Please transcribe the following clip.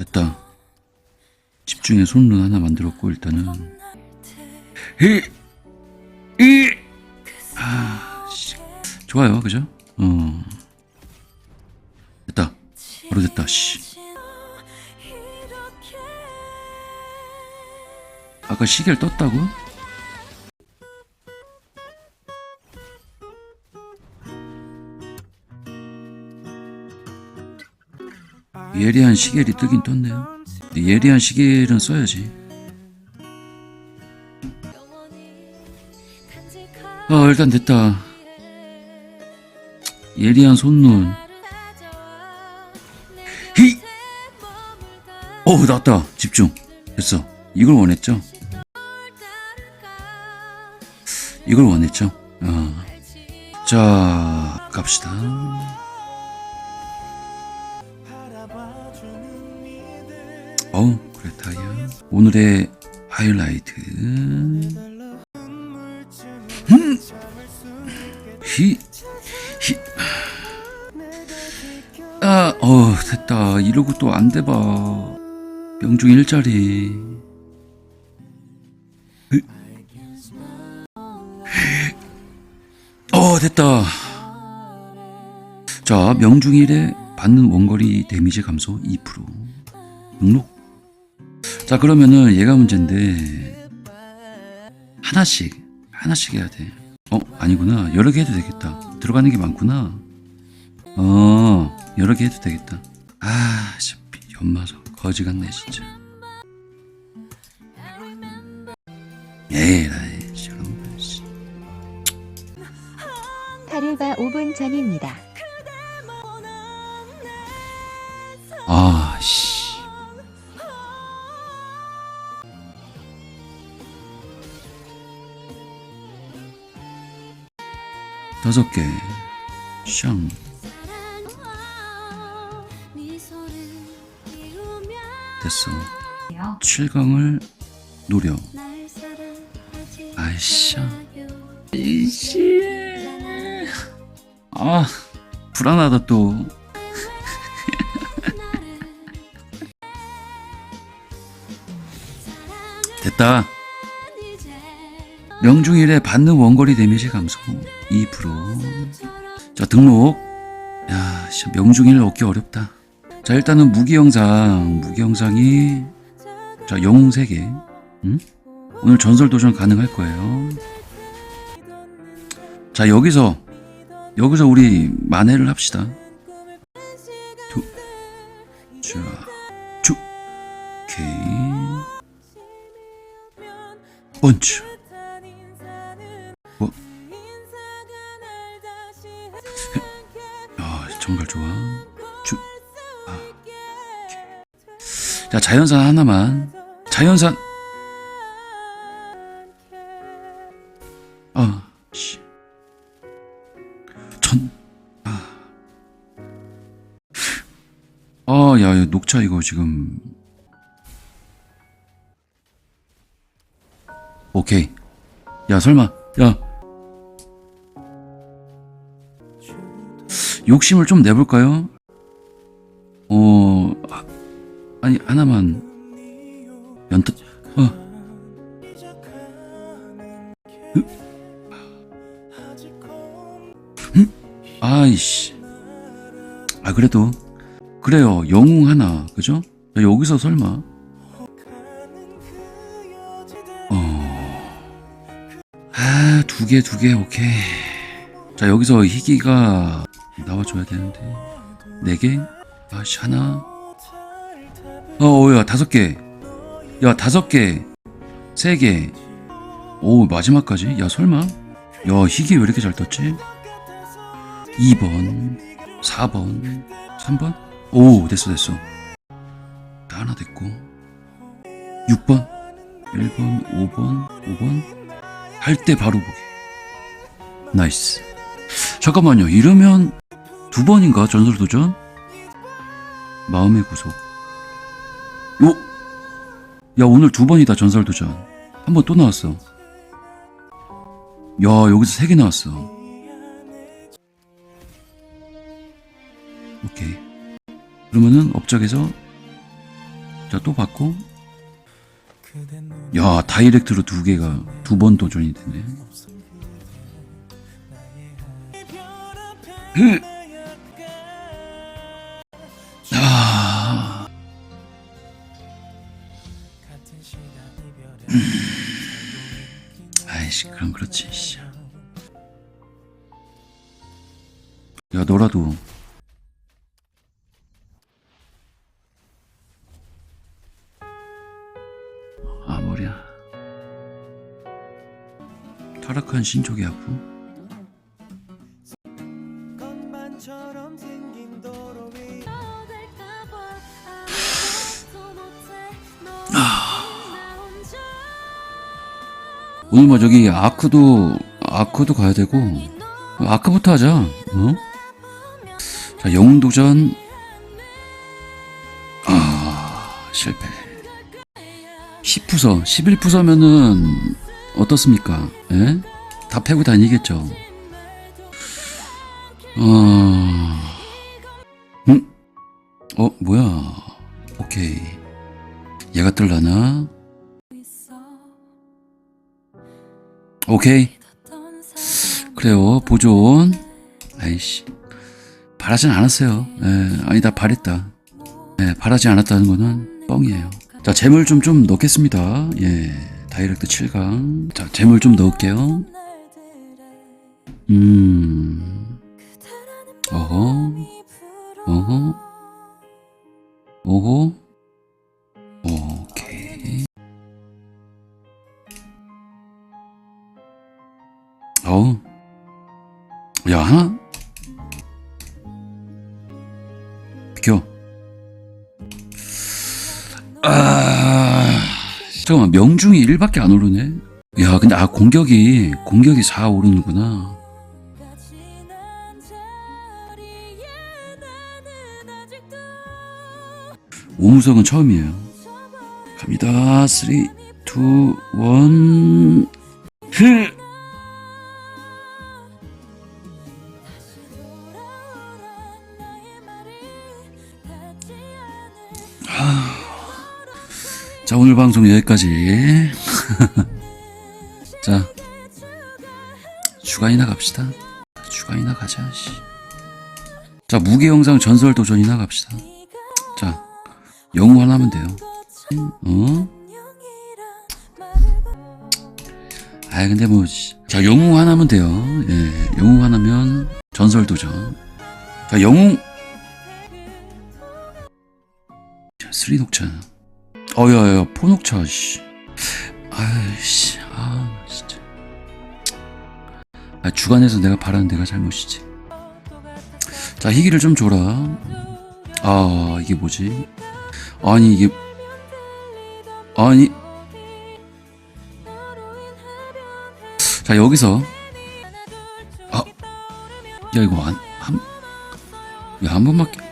됐다. 집중의 손룬 하나 만들었고 일단은 히! 이! 아, 씨. 좋아요, 그죠? 어. 됐다. 바로 됐다, 씨. 아까 시계를 떴다고? 예리한 시계리 뜨긴 떴네요. 예리한 시계는 써야지. 아, 일단 됐다. 예리한 손눈. 히! 어우, 나왔다. 집중. 됐어. 이걸 원했죠? 이걸 원했죠? 어. 자, 갑시다. 그래, 타이어. 오늘의 하이라이트. 음! 히, 히. 아, 어, 됐다. 이러고 또 안 돼봐. 명중 일자리. 으. 어, 됐다. 자, 명중 일에 받는 원거리 데미지 감소 2%. 등록. 자, 그러면은 얘가 문제인데 하나씩 하나씩 해야 돼. 어, 아니구나. 여러 개 해도 되겠다. 들어가는 게 많구나. 어, 여러 개 해도 되겠다. 아, 씨, 연마서 거지 같네 진짜. 저런 거, 씨. 타르바 5분 전입니다. 다섯 개. 샹. 됐어. 7강을 노려. 아이씨야. 이씨. 아, 불안하다 또. 됐다. 명중일에 받는 원거리 데미지 감소 2%. 자, 등록. 야, 씨, 명중일 얻기 어렵다. 자, 일단은 무기 영상. 무기 영상이 자, 영웅 3개. 응? 오늘 전설 도전 가능할 거예요. 자, 여기서 여기서 우리 만회를 합시다. 두, 자, 주, 오케이. 번츠. 정말 좋아. 주, 아. 자, 자연산 하나만. 자연산. 아, 씨. 천. 아. 아, 야, 야, 녹차 이거 지금. 오케이. 야, 설마. 야. 욕심을 좀 내볼까요? 어, 아, 아니, 하나만. 연타, 어. 아이씨. 아, 그래도. 그래요. 영웅 하나. 그죠? 야, 여기서 설마. 어. 아, 두 개, 두 개, 오케이. 자, 여기서 희귀가 나와줘야 되는데. 네 개? 아씨, 하나. 어, 어, 야, 다섯 개. 야, 다섯 개. 세 개. 오, 마지막까지? 야, 설마? 야, 희귀 왜 이렇게 잘 떴지? 2번, 4번, 3번? 오, 됐어, 됐어. 다 하나 됐고. 6번, 1번, 5번, 5번. 할 때 바로 보기. 나이스. 잠깐만요. 이러면 두 번인가? 전설 도전? 마음의 구속. 오! 야, 오늘 두 번이다, 전설 도전. 한 번 또 나왔어. 야, 여기서 세 개 나왔어. 오케이. 그러면은 업적에서 자, 또 받고. 야, 다이렉트로 두 개가 두 번 도전이 되네. 아이씨, 그럼 그렇지, 씨. 야, 너라도. 아 머리야. 타락한 신족의 아픔 오늘 뭐 저기 아크도 아크도 가야 되고 아크부터 하자 어? 자 영웅 도전. 아 실패. 10부서 11부서면은 어떻습니까? 예? 다 패고 다니겠죠. 어... 음? 어 뭐야? 오케이. 얘가 뜰라나 오케이. 그래요 보존. 아이씨. 바라진 않았어요. 예, 아니다 바랬다. 예, 바라지 않았다는 거는 뻥이에요. 자 재물 좀 좀 넣겠습니다. 예 다이렉트 7강. 자 재물 좀 넣을게요. 음. 어허. 어허. 오케 야 하나? 비켜. 아 잠깐만 명중이 1밖에 안 오르네? 야 근데 아 공격이 공격이 4 오르는구나. 오무석은 처음이에요. 갑니다. 3 2 1 흐! 자 오늘 방송 여기까지. 자 주간이나 갑시다. 주간이나 가자 씨. 자 무게 영상 전설 도전이나 갑시다. 자 영웅 하나 하면 돼요. 어? 아 근데 뭐 자 영웅 하나면 돼요. 예 영웅 하나면 전설 도전. 자 영웅. 자 쓰리 녹차 어야야 포녹차 씨. 아이씨 아 진짜. 아 주간에서 내가 바라는 내가 잘못이지. 자 희귀를 좀 줘라. 아 이게 뭐지? 아니 이게 아니. 자 여기서. 아 야 이거 안 한 야한 번밖에 아